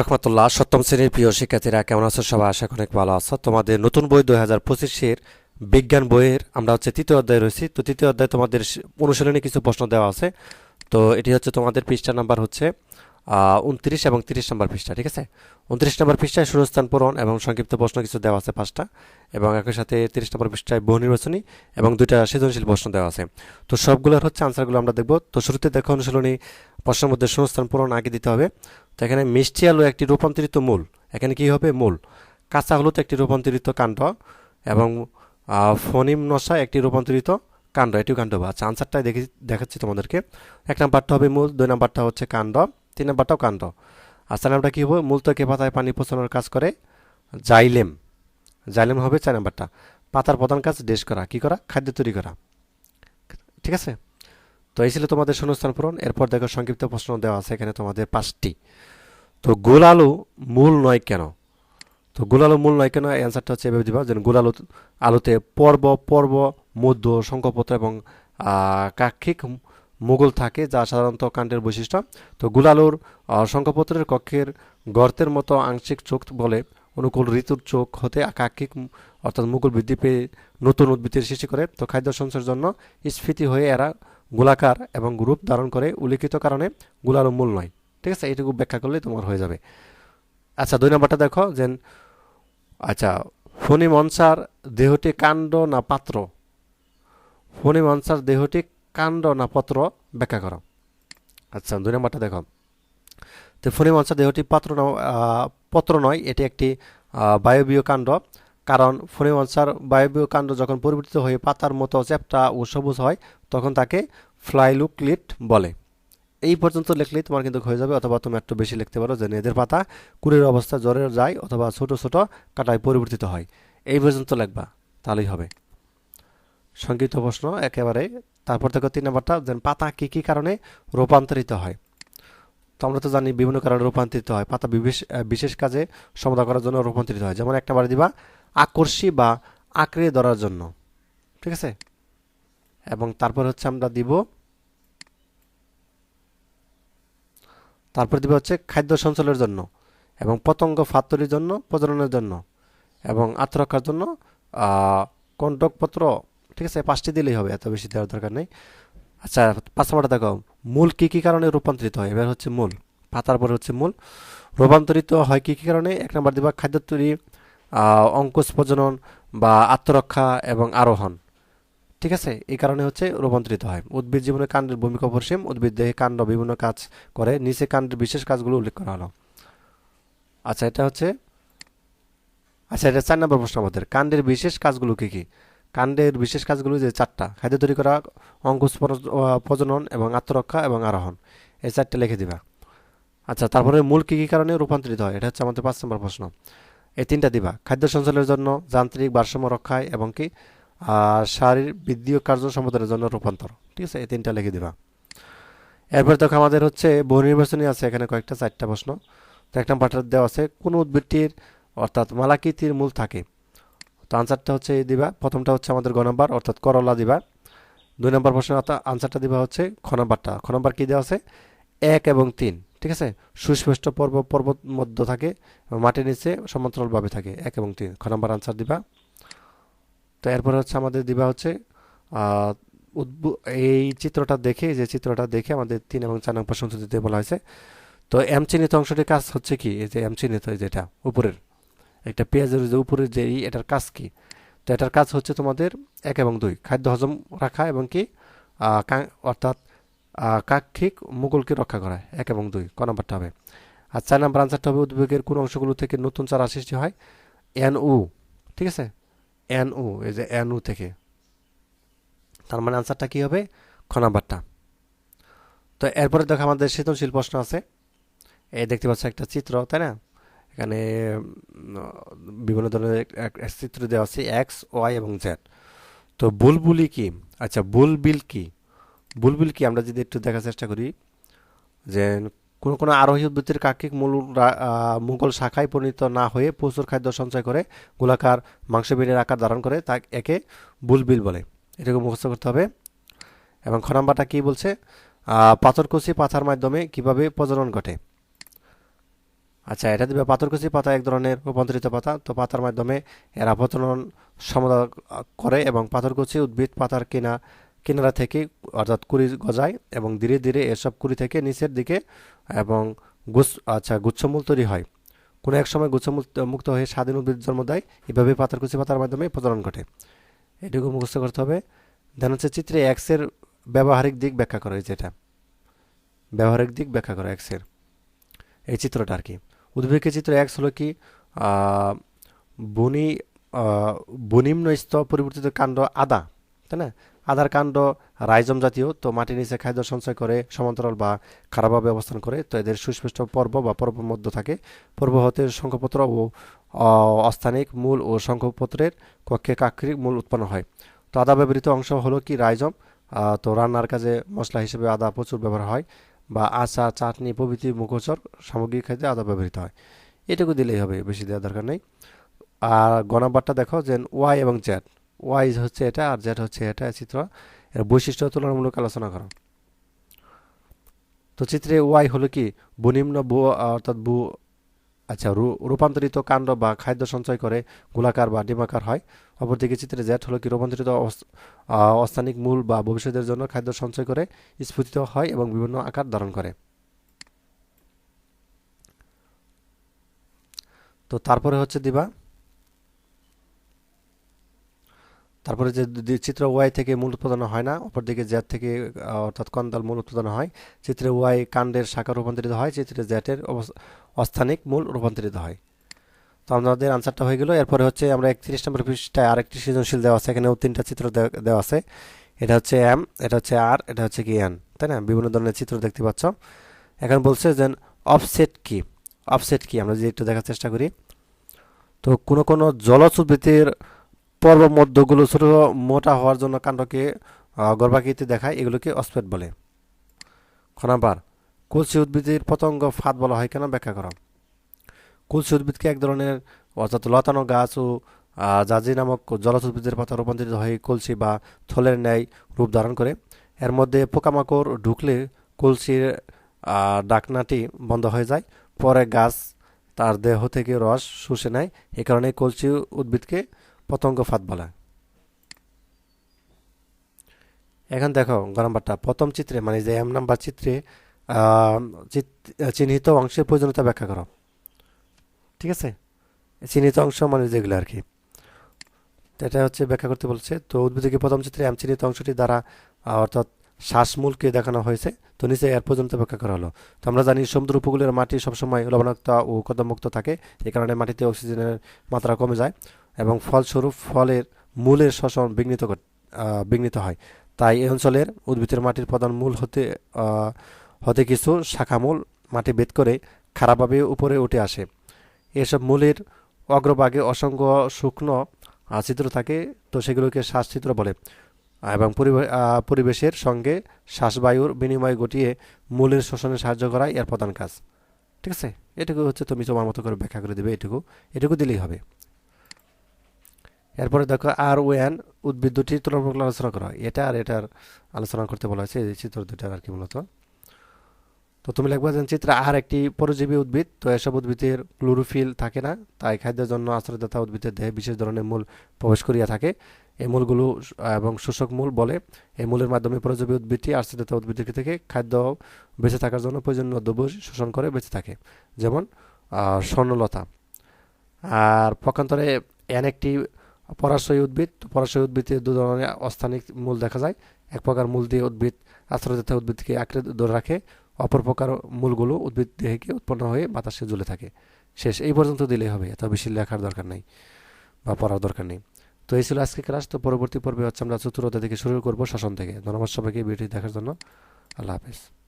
রহমতুল্লাহ, সপ্তম শ্রেণির প্রিয় শিক্ষার্থীরা কেমন আছো? সবাই আশা অনেক ভালো আছো। তোমাদের নতুন বই দুই হাজার পঁচিশের বিজ্ঞান বইয়ের আমরা হচ্ছে তৃতীয় অধ্যায় রয়েছি। তো তৃতীয় অধ্যায় তোমাদের অনুশীলনে কিছু প্রশ্ন দেওয়া আছে। তো এটি হচ্ছে তোমাদের পৃষ্ঠা নাম্বার হচ্ছে উনত্রিশ এবং তিরিশ নম্বর পৃষ্ঠা, ঠিক আছে? উনত্রিশ নম্বর পৃষ্ঠায় শূন্যস্থান পূরণ এবং সংক্ষিপ্ত প্রশ্ন কিছু দেওয়া আছে পাঁচটা এবং একই সাথে তিরিশ নম্বর পৃষ্ঠায় বহু নির্বাচনী এবং দুইটা সৃজনশীল প্রশ্ন দেওয়া আছে। তো সবগুলোর হচ্ছে আনসারগুলো আমরা দেখব। তো শুরুতে দেখো অনুশীলনী প্রশ্নের মধ্যে শূন্যস্থান পূরণ আগে দিতে হবে। তো এখানে মিষ্টি আলু একটি রূপান্তরিত মূল। এখানে কি হবে? মূল। কাঁচা হলুদ একটি রূপান্তরিত কাণ্ড এবং ফনিম নশা একটি রূপান্তরিত কাণ্ড। এটিও কাণ্ড বা আচ্ছা আনসারটা দেখি, দেখাচ্ছি তোমাদেরকে। এক নাম্বারটা হবে মূল, দুই নাম্বারটা হচ্ছে কাণ্ড, তিন নাম্বারটাও কাণ্ড। আর চার নাম্বারটা কী হবে? মূল থেকে পাতায় পানি পচানোর কাজ করে জাইলেম। জাইলেম হবে চার নাম্বারটা। পাতার প্রধান কাজ ডেশ করা। কি করা? খাদ্য তৈরি করা। ঠিক আছে? তো এই ছিল তোমাদের শূন্যস্থান পূরণ। এরপর দেখো সংক্ষিপ্ত প্রশ্ন দেওয়া আছে, এখানে তোমাদের পাঁচটি। তো গোল আলু মূল নয় কেন? তো গোল আলু মূল নয় কেন? অ্যান্সারটা হচ্ছে এভাবে দিবা, যেন গোল আলু আলুতে পর্ব পর্ব, মধ্য শঙ্কপত্র এবং কাক্ষিক মুগল থাকে, যা সাধারণত কাণ্ডের বৈশিষ্ট্য। তো গোল আলুর শঙ্কপত্রের কক্ষের গর্তের মতো আংশিক চোখ বলে অনুকূল ঋতুর চোখ হতে কাক্ষিক, অর্থাৎ মুকুল বৃদ্ধি পেয়ে নতুন উদ্ভিদের সৃষ্টি করে। তো খাদ্য সঞ্চয়ের জন্য স্ফীতি হয়ে এরা গোলাকার এবং রূপ ধারণ করে উল্লিখিত কারণে গোলালো মূল নয়। ঠিক আছে? এইটুকু ব্যাখ্যা করলেই তোমার হয়ে যাবে। আচ্ছা দুই নম্বরটা দেখো যে আচ্ছা ফণি মনসার দেহটি কাণ্ড না পাত্র? ফণি মনসার দেহটি কাণ্ড না পত্র? ব্যাখ্যা করো। আচ্ছা দুই নম্বরটা দেখো। তো ফণি মনসার দেহটি পাত্র পত্র নয়, এটি একটি বায়বীয় কাণ্ড। কারণ ফণি মনসার বায়বীয় কাণ্ড যখন পরিবর্তিত হয়ে পাতার মতো চ্যাপটা ও সবুজ হয়, তখন তাকে ফ্লাইলুক্লিট বলে। এই পর্যন্ত লিখলেই তোমার কিন্তু হয়ে যাবে অথবা তুমি একটু বেশি লিখতে পারো যে এদের পাতা কুড়ির অবস্থা জ্বরে যায় অথবা ছোট ছোট কাটায় পরিবর্তিত হয়। এই পর্যন্ত লিখবা, তাহলেই হবে। সংক্ষিপ্ত প্রশ্ন, একেবারে। তারপর থেকে তিন নম্বরটা যে পাতা কি কি কারণে রূপান্তরিত হয়? তো আমরা তো জানি বিভিন্ন কারণে রূপান্তরিত হয়। পাতা বিশেষ বিশেষ কাজে সমাধা করার জন্য রূপান্তরিত হয়। যেমন একটা বারে দিবা আকর্ষী বা আঁকড়ে ধরার জন্য। ঠিক আছে? এবং তারপর হচ্ছে আমরা দিব, তারপর দিব হচ্ছে খাদ্য সঞ্চলের জন্য এবং পতঙ্গ ফাত্তরির জন্য, প্রজননের জন্য এবং আত্মরক্ষার জন্য কণ্টকপত্র ঠিক আছে? পাঁচটি দিলেই হবে, এত বেশি দেওয়ার দরকার নেই। আচ্ছা পাঁচ নম্বরটা দেখো, মূল কী কী কারণে রূপান্তরিত হয়? এবার হচ্ছে মূল, পাতার পরে হচ্ছে মূল। রূপান্তরিত হয় কী কী কারণে? এক নম্বর দিবা খাদ্য তৈরি অঙ্কুশ প্রজনন বা আত্মরক্ষা এবং আরোহণ। ঠিক আছে? এই কারণে হচ্ছে রূপান্তরিত হয়। উদ্ভিদ জীবনে কাণ্ডের ভূমিকা অপরিসীম। উদ্ভিদ দেহে কাণ্ড বিভিন্ন কাজ করে। নিচে কাণ্ডের বিশেষ কাজগুলো উল্লেখ করা হলো। আচ্ছা এটা হচ্ছে আচ্ছা এটা চার নম্বর প্রশ্ন আমাদের। কাণ্ডের বিশেষ কাজগুলো কী কী? কাণ্ডের বিশেষ কাজগুলো যে চারটা, খাদ্য তৈরি করা, অঙ্কুশ প্রজনন এবং আত্মরক্ষা এবং আরোহণ। এই চারটে লিখে দিবা। আচ্ছা তারপরে মূল কী কী কারণে রূপান্তরিত হয়? এটা হচ্ছে আমাদের পাঁচ নম্বর প্রশ্ন। এই তিনটা দিবা। খাদ্য সঞ্চালনের জন্য যান্ত্রিক ভারসাম্য রক্ষায় এবং কি শারীর ও কার্য সম্পাদনের জন্য রূপান্তর। ঠিক আছে? এই তিনটা লিখে দিবা। এরপর দেখো আমাদের হচ্ছে বহু নির্বাচনী আছে, এখানে কয়েকটা, চারটা প্রশ্ন। তো একটা পাঠার দেওয়া আছে, কোন উদ্ভিদটির অর্থাৎ মালাকৃতির মূল থাকে? তো আনসারটা হচ্ছে এই দিবা। প্রথমটা হচ্ছে আমাদের গ অর্থাৎ করলা দিবা। দুই নম্বর প্রশ্ন অর্থাৎ আনসারটা দিবা হচ্ছে খ নম্বরটা। কী দেওয়া আছে? এক এবং তিন। ঠিক আছে? সুস্পষ্ট পর্ব পর্বত মধ্য থাকে মাটির নিচে সমান্তরালভাবে থাকে এক এবং তিন। খ নম্বর আনসার দিবা। তো এরপরে হচ্ছে আমাদের দিবা হচ্ছে এই চিত্রটা দেখে যে চিত্রটা দেখে আমাদের তিন এবং চার নম্বর দিতে বলা হয়েছে। তো এম চিহ্নিত অংশটির কাজ হচ্ছে কি? এই যে এম চিহ্নিত এই যেটা উপরের। একটা পেঁয়াজের যে উপরের যে ই, এটার কাজ কি? তো এটার কাজ হচ্ছে তোমাদের এক এবং দুই। খাদ্য হজম রাখা এবং কি অর্থাৎ কাক্ষিক মুকুলকে রক্ষা করা এক এবং দুই। ক নম্বরটা হবে। আর চার নম্বর আনসারটা হবে উদ্বেগের কোন অংশগুলো থেকে নতুন চারা সৃষ্টি হয়? এন উ। ঠিক আছে? এন উ, এই যে এন উ থেকে। তার মানে আনসারটা কি হবে? খ নাম্বারটা। তো এরপরে দেখো আমাদের সৃজনশীল প্রশ্ন আছে। এই দেখতে পাচ্ছ একটা চিত্র, তাই না? এখানে বিভিন্ন ধরনের চিত্র দেওয়া আছে, এক্স, ওয়াই এবং জেড। তো বুলবুলি কি? আচ্ছা বুলবিল কি? বুলবিল কি, আমরা যদি একটু দেখার চেষ্টা করি যে কোনো কোনো আরোহী উদ্ভিদের কাকিক মূল মুঘল শাখায় পরিণত না হয়ে প্রচুর খাদ্য সঞ্চয় করে, গোলাকার মাংসবিনের আকার ধারণ করে তা একে বুলবিল বলে। এটাকে মুখস্থ করতে হবে। এবং খ নাম্বারটা কি বলছে? পাথরকুচি পাথার মাধ্যমে কীভাবে প্রজনন ঘটে? আচ্ছা এটা দিবে পাথরকুচি পাতা এক ধরনের রূপান্তরিত পাতা। তো পাতার মাধ্যমে এরা প্রজনন সমতা করে এবং পাথরকুচি উদ্ভিদ পাতার কিনা কিনারা থেকে, অর্থাৎ কুড়ি গজায় এবং ধীরে ধীরে এসব কুড়ি থেকে নিচের দিকে এবং গুচ্ছ আচ্ছা গুচ্ছমূল তৈরি হয়। কোনো এক সময় গুচ্ছমূল মুক্ত হয়ে স্বাধীন উদ্ভিদ জন্ম দেয়। এভাবে পাতারকুচি পাতার মাধ্যমে প্রজনন ঘটে। এটুকু মুখস্থ করতে হবে। দেন হচ্ছে চিত্রে এক্সের ব্যবহারিক দিক ব্যাখ্যা করা হয়েছে এটা। ব্যবহারিক দিক ব্যাখ্যা করা এক্সের এই চিত্রটা আর কি। উদ্ভিদের চিত্র এক্স হলো কি? বনি বনিম্ন স্তর পরিবর্তিত কাণ্ড আদা, তাই না? আদার কাণ্ড, রাইজম জাতীয়, তো মাটির নিচে খাদ্য সঞ্চয় করে, সমান্তরাল বা খারাপভাবে অবস্থান করে, তো এদের সুস্পষ্ট পর্ব বা পর্ব মধ্য থাকে। পর্ব হতে শঙ্খপত্র ও অস্থানিক মূল ও শঙ্খপত্রের কক্ষে কাকরিক মূল উৎপন্ন হয়। তো আদা ব্যবহৃত অংশ হলো কি রাইজম? তো রান্নার কাজে মশলা হিসেবে আদা প্রচুর ব্যবহার হয় বা আচা, চাটনি, প্রভৃতি মুখোচর সামগ্রিক খাদ্যে আদা ব্যবহৃত হয়। এটুকু দিলেই হবে, বেশি দেওয়ার দরকার নেই। আর গণাবারটা দেখো যে ওয়াই এবং জেড ওয়াই হচ্ছে এটা আর জেড হচ্ছে এটা চিত্র। এর বৈশিষ্ট্য তুলনামূলক আলোচনা করো। তো চিত্রে ওয়াই হলো কি? বনিম্ন বু অর্থাৎ বু আচ্ছা রূপান্তরিত কাণ্ড বা খাদ্য সঞ্চয় করে গোলাকার বা ডিমাকার হয়। অপরদিকে চিত্রে জেট হলো কি? রূপান্তরিত অস- অস্থানিক মূল বা ভবিষ্যতের জন্য খাদ্য সঞ্চয় করে, স্ফুটিত হয় এবং বিভিন্ন আকার ধারণ করে। তো তারপরে হচ্ছে দিবা তারপরে যে চিত্র ওয়াই থেকে মূল উৎপাদন হয় না, অপরদিকে জ্যাট থেকে অর্থাৎ কন্দাল মূল উৎপাদন হয়। চিত্রে ওয়াই কাণ্ডের শাখা রূপান্তরিত হয়, চিত্রে অবস- অস্থানিক মূল রূপান্তরিত হয়। তো আমাদের আনসারটা হয়ে গেল। এরপরে হচ্ছে আমরা একত্রিশ নম্বর পৃষ্ঠায় আরেকটি সৃজনশীল দেওয়া আছে, এখানেও তিনটা চিত্র দেওয়া আছে। এটা হচ্ছে এম, এটা হচ্ছে আর, এটা হচ্ছে কি এন, তাই না? বিভিন্ন ধরনের চিত্র দেখতে পাচ্ছ। এখন বলছে যে অফসেট কি? অফসেট কি? আমরা যদি একটু দেখার চেষ্টা করি। তো কোনো কোনো জলজ উদ্ভিদের পর্ব মধ্যগুলো ছোট মোটা হওয়ার জন্য কাণ্ডকে গর্ভাকৃতি দেখায়, এগুলোকে অসপেট বলে। খ নাম্বার, কলসি উদ্ভিদের পতঙ্গ ফাঁদ বলা হয় কেন? ব্যাখ্যা করো। কলসি উদ্ভিদকে এক ধরনের অর্থাৎ লতানো গাছ ও জাজি নামক জলজ উদ্ভিদের পাতা রূপান্তরিত হয়ে কলসি বা থলের ন্যায় রূপ ধারণ করে। এর মধ্যে পোকামাকড় ঢুকলে কলসির ডাকনাটি বন্ধ হয়ে যায়। পরে গাছ তার দেহ থেকে রস শুষে নেয়। এ কারণে কলসি উদ্ভিদকে পতঙ্গ ফাঁদ বলা। এখন দেখো, গ নাম্বারটা, প্রথম চিত্রে মানে যে এম নাম্বার চিত্রে চিহ্নিত অংশের প্রয়োজনীয়তা ব্যাখ্যা করো। ঠিক আছে? চিহ্নিত অংশ মানে যেগুলো আর কি। এটা হচ্ছে ব্যাখ্যা করতে বলছে, তো উদ্ভিদকে প্রথম চিত্রে এম চিহ্নিত অংশটি দ্বারা অর্থাৎ শ্বাসমূলকে দেখানো হয়েছে? তো নিচে এর পর্যন্ত ব্যাখ্যা করা হলো। তো আমরা জানি সমুদ্র উপকূলের মাটি সবসময় লবণাক্ত ও কদমুক্ত থাকে, এই কারণে মাটিতে অক্সিজেনের মাত্রা কমে যায়। এবং ফলস্বরূপ ফলের মূলের শ্বসন বিঘ্নিত বিঘ্নিত হয়। তাই এই অঞ্চলের উদ্ভিদের মাটির প্রধান মূল হতে হতে কিছু শাখামূল মাটি ভেদ করে খারাপভাবে উপরে উঠে আসে। এসব মূলের অগ্রভাগে অসংখ্য শুকনো আহ, থাকে তো সেগুলোকে শ্বাসছিদ্র বলে। এবং পরিবে- পরিবেশের সঙ্গে শ্বাসবায়ুর বিনিময় ঘটিয়ে মূলের শোষণে সাহায্য করাই এর প্রধান কাজ। ঠিক আছে? এটুকু হচ্ছে তুমি তোমার মতো করে ব্যাখ্যা করে দেবে এটুকু এটুকু দিলেই হবে। এরপরে দেখো আর ও এন উদ্ভিদ দুটির তুলনামূলক আলোচনা করা হয়। এটা আর এটার আলোচনা করতে বলা হয়েছে, এই চিত্র দুটার আর কি মূলত। তো তুমি লিখবা যে চিত্র আর একটি পরজীবী উদ্ভিদ, তো এসব উদ্ভিদের ক্লোরোফিল থাকে না, তাই খাদ্যের জন্য আশ্রয়দাতা উদ্ভিদের দেহে বিশেষ ধরনের মূল প্রবেশ করিয়া থাকে। এই মূলগুলো এবং শোষক মূল বলে, এই মূলের মাধ্যমে পরজীবী উদ্ভিদটি আশ্রয়দাতা উদ্ভিদের থেকে খাদ্য বেঁচে থাকার জন্য প্রয়োজনীয় দ্রব্য শোষণ করে বেঁচে থাকে, যেমন স্বর্ণলতা। আর পক্ষান্তরে এন একটি পরাশয়ী উদ্ভিদ, তো পরাশয়ী উদ্ভিদে দু ধরনের অস্থানিক মূল দেখা যায়। এক প্রকার মূল দিয়ে উদ্ভিদ আশ্রয় আশ্রয়দাতা উদ্ভিদকে আঁকড়ে ধরে রাখে। অপর প্রকার মূলগুলো উদ্ভিদ দেহকে উৎপন্ন হয়ে বাতাসে ঝুলে থাকে। শেষ, এই পর্যন্ত দিলেই হবে, এত বেশি লেখার দরকার নেই বা পড়ার দরকার নেই। তো এই ছিল আজকে ক্লাস, তো পরবর্তী পর্বে হচ্ছে আমরা চতুর্থ থেকে শুরু করব শাসন থেকে। ধন্যবাদ সবাইকে ভিডিও দেখার জন্য। আল্লাহ হাফেজ।